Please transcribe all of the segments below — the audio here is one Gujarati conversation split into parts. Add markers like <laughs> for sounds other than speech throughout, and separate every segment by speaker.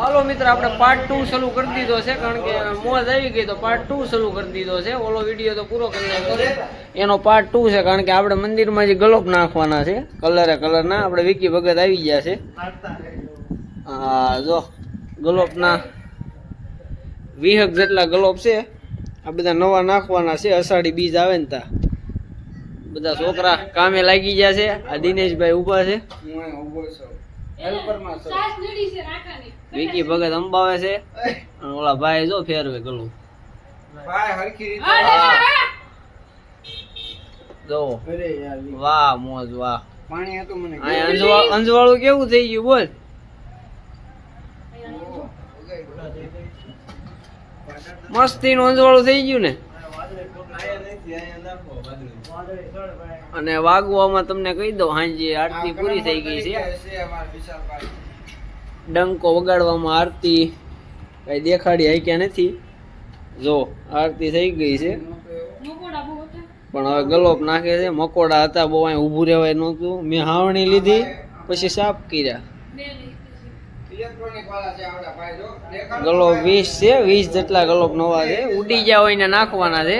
Speaker 1: હાલો મિત્ર આપણે પાર્ટ ટુ શરૂ કરી દીધો છે કારણ કે મોજ આવી ગઈ તો પાર્ટ ટુ શરૂ કરી દીધો છે. ઓલો વીડિયો તો પૂરો કરી નાખ્યો છે. એનો પાર્ટ ટુ છે કારણ કે આપણે મંદિરમાં જે ગલોપ નાખવાના છે કલરે કલરના આપણે વિકી ભગત આવી ગયા છે. હા જો ગલોપના વીહક જેટલા ગલોપ છે આ બધા નવા નાખવાના છે અષાઢી બીજ આવે ને તા. બધા છોકરા કામે લાગી ગયા છે આ દિનેશભાઈ ઊભા છે. વિકી ભગત અંબાવે છે. અને ઓલા ભાઈ જો ફેરવે ગલું. જો. વાહ મોજ વાહ.
Speaker 2: પાણી હતું મને.
Speaker 1: અંજવાળું કેવું થઈ ગયું બોલ. મસ્તી નું અંજવાળું થઈ ગયું ને? અને વાગવામાં તમને કહી દઉં હાંજે આરતી પૂરી થઈ ગઈ છે. ડંકો વગાડવામાં આરતી કઈ દેખાડી હાક્યા નથી. જો આરતી થઈ ગઈ છે. પણ હવે ગલોપ નાખે છે. મકોડા હતા બહુ અહીં ઊભું રહેવાય નહોતું. મેં હાવણી લીધી પછી સાફ કર્યા. ગલોપ વીસ છે વીસ જેટલા ગલોપ નવા છે. ઉડી ગયા હોય ને નાખવાના છે.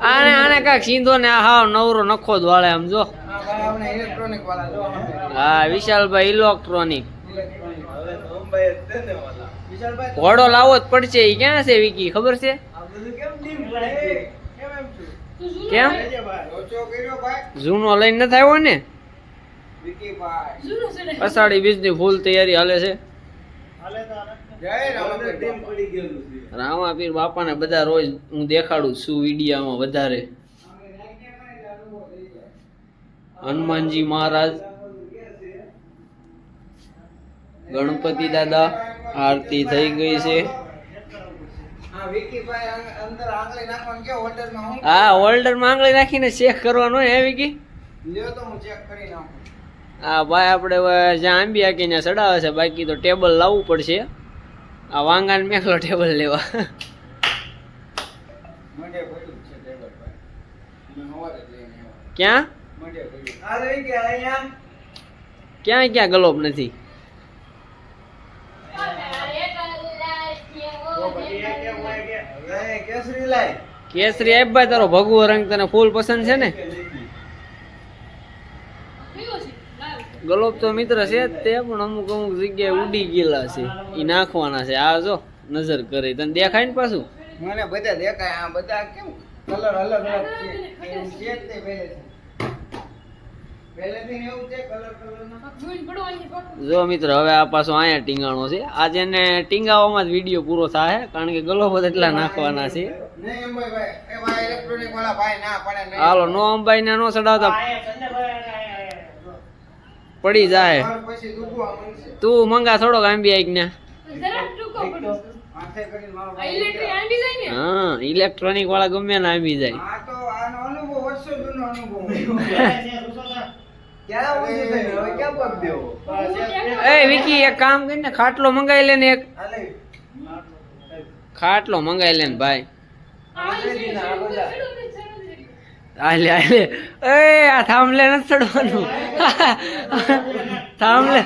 Speaker 1: આને આને કાંઈક સીધો ને હાવ નવરો નખો જ વાળે આમ જો.
Speaker 2: આ ભાઈ આપણે ઇલેક્ટ્રોનિક વાળા જો.
Speaker 1: હા વિશાલભાઈ ઇલેક્ટ્રોનિક. ઘોડો લાવો જ પડશે એ ક્યાં છે વિકી? ખબર છે?
Speaker 2: કેમ ડીમ પડે કેમ એમ છું?
Speaker 1: કેમ?
Speaker 2: લોચો કર્યો ભાઈ.
Speaker 1: જૂનો લઈને નથી આવ્યો ને? અષાઢી બીજની? ફૂલ તૈયારી હાલે છે.
Speaker 2: રામાપીર ડીમ પડી ગયેલું છે.
Speaker 1: રામાપીર બાપાને બધા રોજ હું દેખાડું છું વિડીયામાં વધારે. હનુમાનજી મહારાજ ગણપતિ દાદા, આરતી થઈ ગઈ છે.
Speaker 2: હા
Speaker 1: હોલ્ડર આંગળી નાખીને ચેક કરવાનો હે વિકી?
Speaker 2: હું
Speaker 1: ભાઈ આપણે જ્યાં આંબી આંકીને ચડાવે છે, બાકી તો ટેબલ લાવવું પડશે. આ વાંગાને મેખલો ટેબલ લેવા. ક્યાં? ક્યાં ક્યાં ગલોબ નથી?
Speaker 2: કેસરી
Speaker 1: આપ ભાઈ, તારો ભગવો રંગ તને ફૂલ પસંદ છે ને? ગલોબ તો મિત્ર છે તે, પણ અમુક અમુક જગ્યાએ ઉડી ગયેલા છે. એ નાખવાના છે. આ જો, નજર કરે. તને દેખાય ને પાછું?
Speaker 2: મને બધા દેખાય. આ બધા કેમ? કલર અલગ અલગ છે. જ
Speaker 1: મિત્ર હવે આ પાછો અહીંયા ટીંગાણો છે. આજે એને ટીંગાવામાં જ વીડિયો પૂરો થાય કારણ કે ગલોબત એટલા નાખવાના છે.
Speaker 2: નહીં એમ ભાઈ ભાઈ એ ભાઈ ઇલેક્ટ્રોનિક વાળા ભાઈ ના પડે નહીં
Speaker 1: હાલો નો અંબાઈ ને નો ચડાવતા. પડી જાય. તું મંગા થોડોક આંબી આઈક ને.
Speaker 2: માથે કરીને મારો ભાઈ
Speaker 1: હા ઇલેક્ટ્રોનિક વાળા ગમે ને આંબી જાય. <laughs> એ વિકી એક કામ કરીને ખાટલો મંગાવી લે ને એક. ખાટલો મંગાવી લે ને ભાઈ.
Speaker 2: આલે ના આ બધા
Speaker 1: હાલે હાલે. એ આ થાંભલે નથી ચડવાનું. થાંભલે.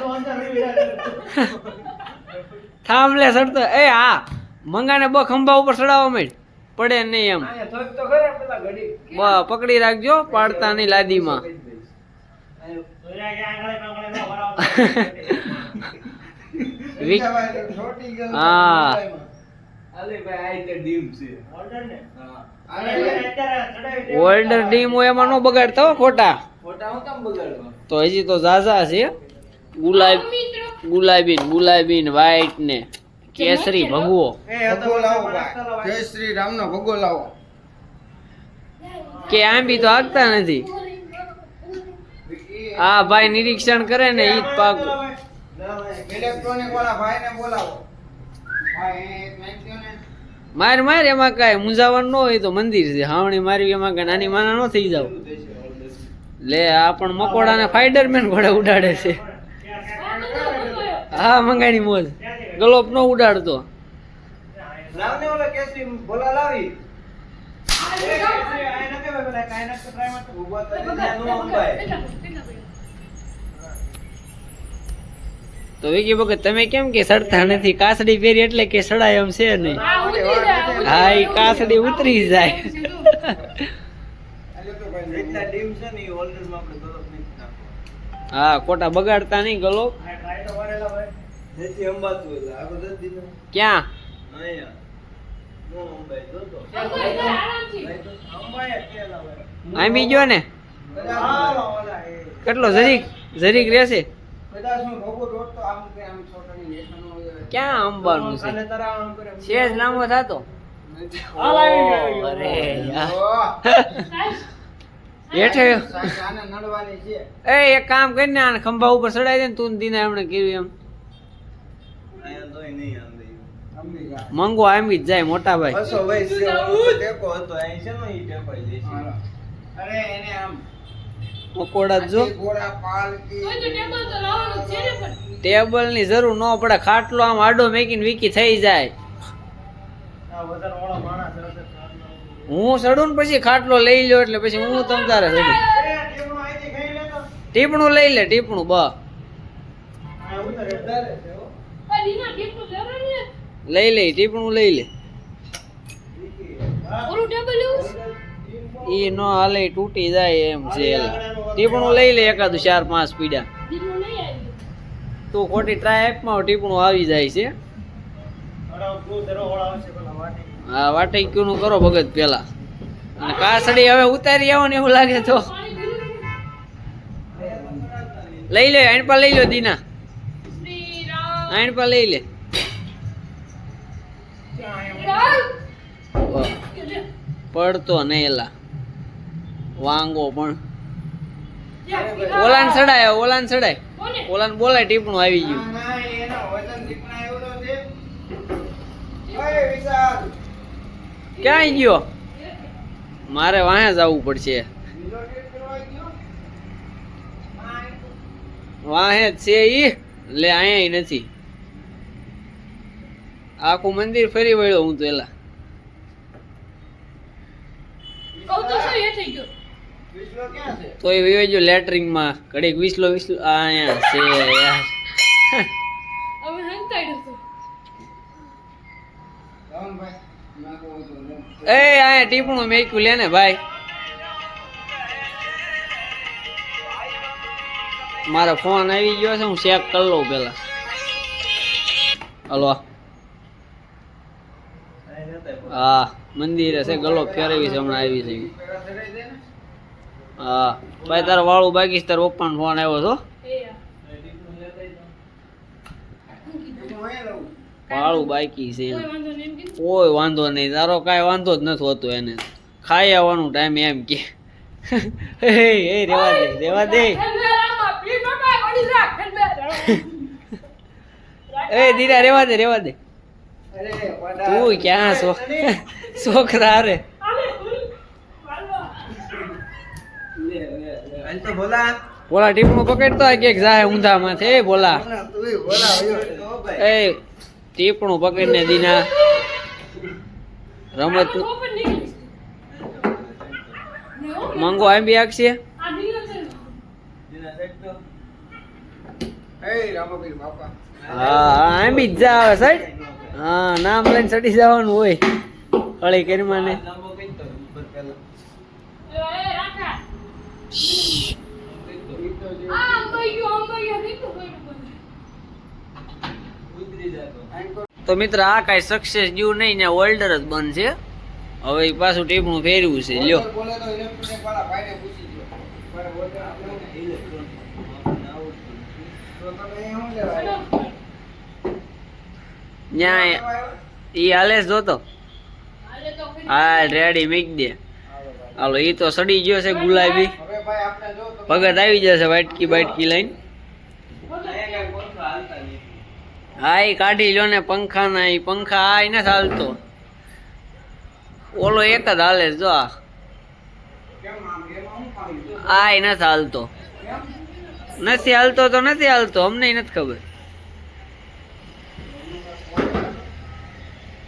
Speaker 1: થાંભલે ચડતો. એ હા. મંગાને બ ખંભા ઉપર ચડાવવા માંડ. પડે નહીં એમ. પકડી રાખજો પાડતા નહીં લાદીમાં. <laughs> હા. ઓલ્ડર ડીમ હોય એમાં નો બગાડતા હોય ખોટા.
Speaker 2: ફોટા હું કેમ બગાડવા?
Speaker 1: તો હજી તો ઝાઝા છે. ગુલાબ ગુલાબી ને ગુલાબી ને વ્હાઈટ ને. કેસરી ભગવો.
Speaker 2: કેસરી રામ નો ભગવો લાવો
Speaker 1: કે આંબી તો આગતા નથી. આ ભાઈ નિરીક્ષણ કરે ને ઈ પાક.
Speaker 2: ઇલેક્ટ્રોનિક વાળા ભાઈ ને બોલાવો
Speaker 1: માર માર એમાં કાંઈ મૂંઝાવાનું ન હોય તો મંદિર છે. હાવણી મારવી એમાં કાંઈ નાની માના ન થઈ જાવ. લે, આ પણ મકોડાને ફાઈડરમેન ઘોડે ઉડાડે છે. હા મંગાણી મોજ. ગલોપ નો ઉડાડતો.
Speaker 2: લાવને લાવી. તો
Speaker 1: વિકી ભગત તમે કેમ કે સડતા નથી કાસડી પહેરી એટલે કે સડાય એમ છે નહીં હા એ કાસડી ઉતરી જાય. હા ખોટા બગાડતા નહીં ગલો. ક્યાં
Speaker 2: અહીંયા. નો અંબાય, જો તો.
Speaker 3: અંબાઈ જાય આરામથી.
Speaker 2: અંબાય જ પેલા હોય.
Speaker 1: આમ બી ગયો ને. કેટલો જરીક જરીક રહેશે ક્યાં અંબાનું છે. સેજ લાંબો થતો
Speaker 2: હાલ આવી ગયો.
Speaker 1: અરે યાર.
Speaker 2: ઓહ. <laughs>
Speaker 1: હેઠે
Speaker 2: સાહેબ, આને નડવાની છે.
Speaker 1: એ એક કામ કરીને આને ખંભા ઉપર ચડાઈ દે ને તું દીના એમણે કીધું એમ. મંગો આમી જ જાય મોટા ભાઈ.
Speaker 2: અરે એને આમ
Speaker 1: મકોડા જ
Speaker 3: ટેબલ તો લાવવાનું જ છે ને
Speaker 1: જરૂર ન પડે ખાટલો આમ આડો મેકીને વીકી થઈ જાય. હું ચડું ને પછી ખાટલો લઈ લો એટલે પછી હું તમ તારે ચડું. ટીપણું લઈ લે ટીપણું બ. લઈ લે ટીપણું લઈ લે. ઈ નો હાલે તૂટી જાય એમ છે. એલા. ટીપણું લઈ લે એકાદું ચાર પાંચ પીડા. તું ખોટી ટ્રાય આપમાં ટીપણું આવી જાય છે.
Speaker 2: વાટી.
Speaker 1: હા વાટક્યું નું કરો ભગત પેલા. અને કાસડી હવે ઉતારી આવો ને એવું લાગે તો? લઈ લે આણપા લઈ લો દીના.
Speaker 3: શ્રી
Speaker 1: પર લઈ લે. પડતો નહીં એલા. વાંગો પણ. ઓલાન ચડાય ઓલાન ચડાય ઓલાન બોલાય ટીપણું આવી ગયું
Speaker 2: ના, ના, એનો વજન દીપડા એવડો છે. ઓય, વિશાલ.
Speaker 1: ક્યાં ગયો મારે વાહે જવું પડશે? વાહે જ છે ઈ લે અહીંયા નથી આખું મંદિર ફરી વળ્યો હું તો એલા
Speaker 3: કહું તો શું હેઠે ગયો?
Speaker 1: તો એ વયો જો લેટરિંગમાં ઘડીક વિસલો વિસલો અહીંયા છે યાર
Speaker 3: હવે હતું.
Speaker 2: ધવનભાઈ, તો
Speaker 1: એ અહીંયા ટીપણું મેક્યું લે ને ભાઈ મારો ફોન આવી ગયો છે હું ચેક કરી લઉં પેલા હલો. હા મંદિરે છે ગલો ફેરવી છે હમણાં આવી છે. હા. ભાઈ તારા વાળું બાકી છે તારા પપ્પાનો ફોન આવ્યો હતો. વાળું બાકી છે.
Speaker 3: કોઈ વાંધો નહીં એમ
Speaker 1: કોઈ વાંધો નહીં. તારો કાંઈ વાંધો જ નથી હોતો એને. ખાઈ આવવાનું ટાઈમ એમ કે. એ એ રેવા દે રેવા દે. <laughs> એ દીરા રેવા દે રેવા દે. તું ક્યાં છો? <laughs> છોકરા રે
Speaker 3: આલે, વાલો.
Speaker 2: લે, લે, લે. હાલ તો ભોલા.
Speaker 1: બોલા ટીપણું પકડતો હોય કે જાય ઊંધા માથે એ બોલા એ ટીપણું પકડીને દીના. રમત
Speaker 3: મંગો આમ છે.
Speaker 1: આંબી આખશે?
Speaker 3: આ નીકળે છે.
Speaker 2: દીના સાઈડ તો. એ રામાપીર બાપા.
Speaker 1: હા હા આંબી જ જા આવે સાહેબ. હા નામ લઈને ચડી જવાનું હોય. અળી કરી માને
Speaker 2: લાંબો કઈ તો ઉપર પેલા.
Speaker 3: એ, એ, રાખા. આ અંબાઈ ગયો, અંબાઈ ગયો, કેટલું કર્યું બધું.
Speaker 2: ઉતરી જાતો.
Speaker 1: તો મિત્ર આ કાંઈ સક્સેસ જેવું નહીં ને ઓલ્ડર જ બંધ છે હવે એ પાછું ટીપણું ફેર્યું છે લ્યો? ન્યાય. ઈ હાલે જ જોતો. હા રેડી મીક દે.
Speaker 2: હાલો
Speaker 1: ઈ તો સડી ગયો છે ગુલાબી. ભગત આવી જશે વાટકી બાટકી લઈને
Speaker 2: અહીંયા કાંઈ પંખા હાલતા નથી.
Speaker 1: હા એ કાઢી લ્યો ને પંખા ના એ પંખા આ નથી હાલતો. ઓલો એક જ હાલે જો આ? આ નથી હાલતો. નથી હાલતો તો નથી હાલતો, અમને નથી ખબર.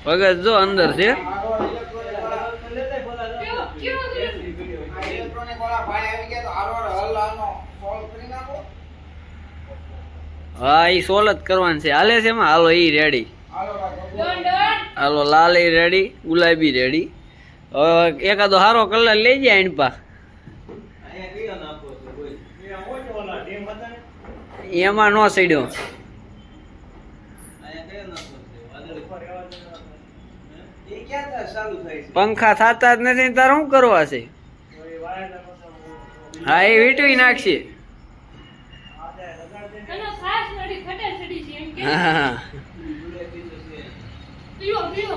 Speaker 1: ભગત જો અંદર છે
Speaker 2: મારો ઇલેક્ટ્રોનિક વાળા તો લેતાય બોલા તો.
Speaker 3: કેવો, કેવો કર્યો?
Speaker 2: આ ઇલેક્ટ્રોનિક વાળા ભાઈ આવી ગયા તો હારો હારો હલ હાલનો સોલ્વ કરી નાખો
Speaker 1: હા એ સોલ જ કરવાની છે. હાલે છે એમાં? હાલો એ રેડી
Speaker 2: હાલો,
Speaker 1: લાલ ઈ રેડી ગુલાબી રેડી એકાદો સારો કલર લઈ જાય એનપા એમાં નો સડ્યો.
Speaker 2: એ
Speaker 1: પંખા થતા જ નથી તારે શું કરવા છે? હા, એ વીટવી નાખશે
Speaker 3: એનો સાસ નડી ખટે સડી છે એમ કે
Speaker 1: હા હા.
Speaker 3: પીલો પીલો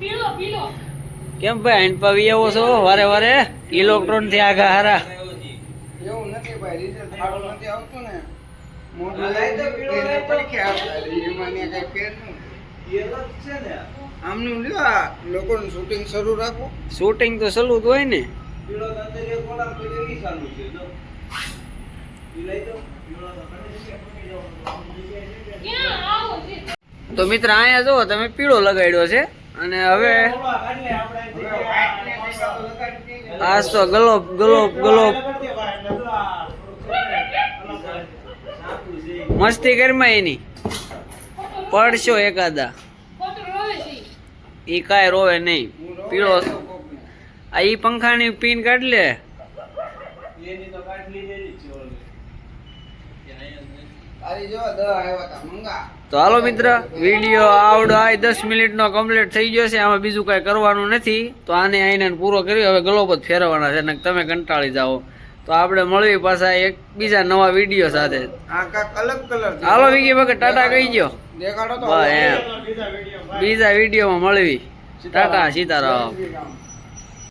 Speaker 3: પીલો પીલો
Speaker 1: કેમ ભાઈ એનપા પવી આવો છો? વારે વારે? ઇલેક્ટ્રોનથી આગા હારા.
Speaker 2: એવું નથી ભાઈ રિઝલ્ટ સારું નથી આવતું ને. મોઢું એને પરીક્ષા આપતા રહી. એમાં ને કઈ ફેર નહીં. આમનું લ્યો લોકોનું શૂટિંગ શરૂ રાખો.
Speaker 1: શૂટિંગ તો સલું જ હોય ને.
Speaker 3: છે
Speaker 1: તો મિત્ર, અહીંયા જુઓ, તમે પીળો લગાડ્યો છે. અને હવે આ તો ગલોબ ગલોબ મસ્તી કરમાં એની. પડશો એકાદા. એ કાંઈ રોવે નહીં. પીળો આ ઈ પંખાની પીન કાઢ લે
Speaker 2: તારી જો દવા આવ્યા તા
Speaker 1: હાલો મિત્ર વીડિયો આવડો આ દસ મિનિટનો કમ્પ્લીટ થઈ ગયો છે. આમાં બીજું કાંઈ કરવાનું નથી. તો આને આઈને પૂરો કરી હવે ગલોબ જ ફેરવવાના છે ને તમે કંટાળી જાઓ. તો આપણે મળવી પાછા એક બીજા નવા વીડિયો સાથે. હાલો વિકી ભગત ટાટા કહી ગયો બીજા વિડીયોમાં મળવી. ટાટા સીતારામ.